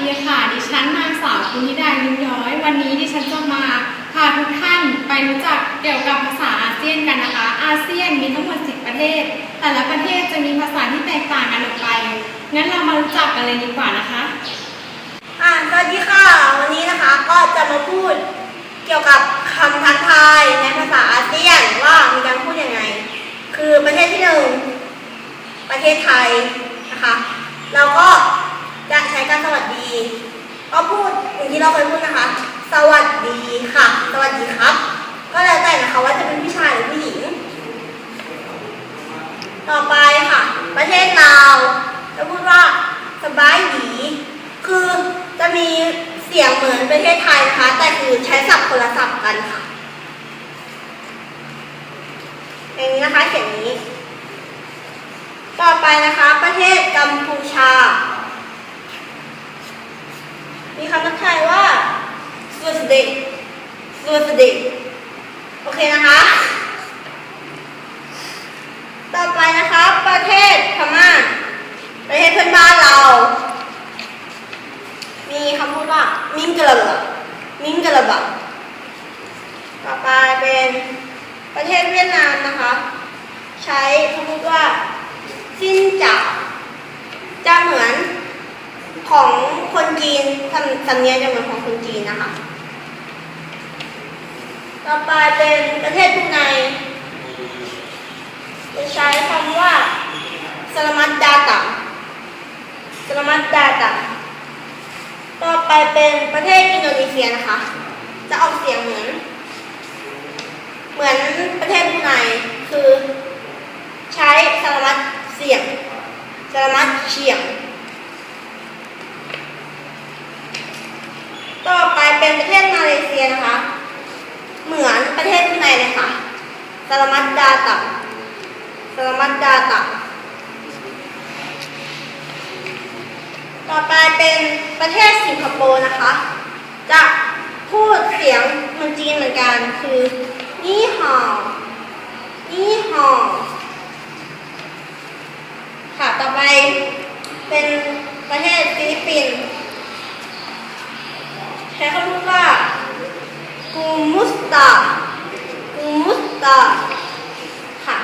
ดีค่ะ ดิฉันนางสาวคุณธิดายิ้มย้อย วันนี้ดิฉันจะมาพาทุกท่านไปรู้จักเกี่ยวกับภาษาอาเซียนกันนะคะ อาเซียนมีทั้งหมด 10 ประเทศ แต่ละประเทศจะมีภาษาที่แตกต่างกันออกไป งั้นเรามารู้จักกันเลยดีกว่านะคะ อ่าสวัสดีค่ะ วันนี้นะคะก็จะมาพูดเกี่ยวกับคำทักทายในภาษาอาเซียนว่ามีการพูดยังไง คือประเทศที่หนึ่งประเทศไทยนะคะเราก็ จะใช้การสวัสดี ก็พูดอย่างที่เราเคยพูดนะคะ สวัสดีค่ะ สวัสดีครับ ก็แล้วแต่นะคะว่าจะเป็นผู้ชายหรือผู้หญิง ต่อไปค่ะ ประเทศลาวจะพูดว่าสบายดี คือจะมีเสียงเหมือนประเทศไทยนะคะ แต่คือใช้ศัพท์คนละศัพท์กันค่ะอย่างนี้นะคะเขียนนี้ ต่อไปนะคะ ประเทศกัมพูชา มีคำทักทายว่า สวัสดีสวัสดีโอเคนะคะ ต่อไปนะคะประเทศพม่าประเทศเพื่อนบ้านเรา มีคำพูดว่ามิงกะละบะมิงกะละบะต่อไปเป็นประเทศเวียดนามนะคะ ใช้คำพูดว่าซินจ่าจะเหมือนของคนจีนสำสำเนียงจะเหมือนของคนจีนนะคะ ต่อไปเป็นประเทศบรูไนจะใช้คำว่าสลามัดดาตัสลามัดดาตัต่อไปเป็นประเทศอินโดนีเซียนะคะ จะออกเสียงเหมือน เหมือนประเทศบรูไนคือใช้สลามัดเสียงสลามัดเฉียง ต่อไปเป็นประเทศมาเลเซียนะคะ เหมือนประเทศบรูไนเลยค่ะสลามัดดาตัสลามัดดาตะต่อไปเป็นประเทศสิงคโปร์นะคะ จะพูดเสียงเหมันจีนเหมือนกันคือนี่หอนี่หอค่ะ ต่อไปเป็นประเทศฟิลิปปินส์ใช้คำพูดว่ากูมุสตากูมุสตา ค่ะ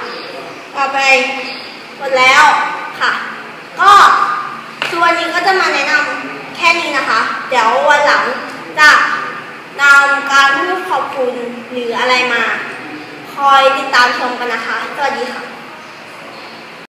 ต่อไปหมดแล้วค่ะ ก็คือวันนี้ก็จะมาแนะนำแค่นี้นะคะ เดี๋ยววันหลังจะนำการพูดขอบคุณหรืออะไรมา คอยติดตามชมกันนะคะ สวัสดีค่ะ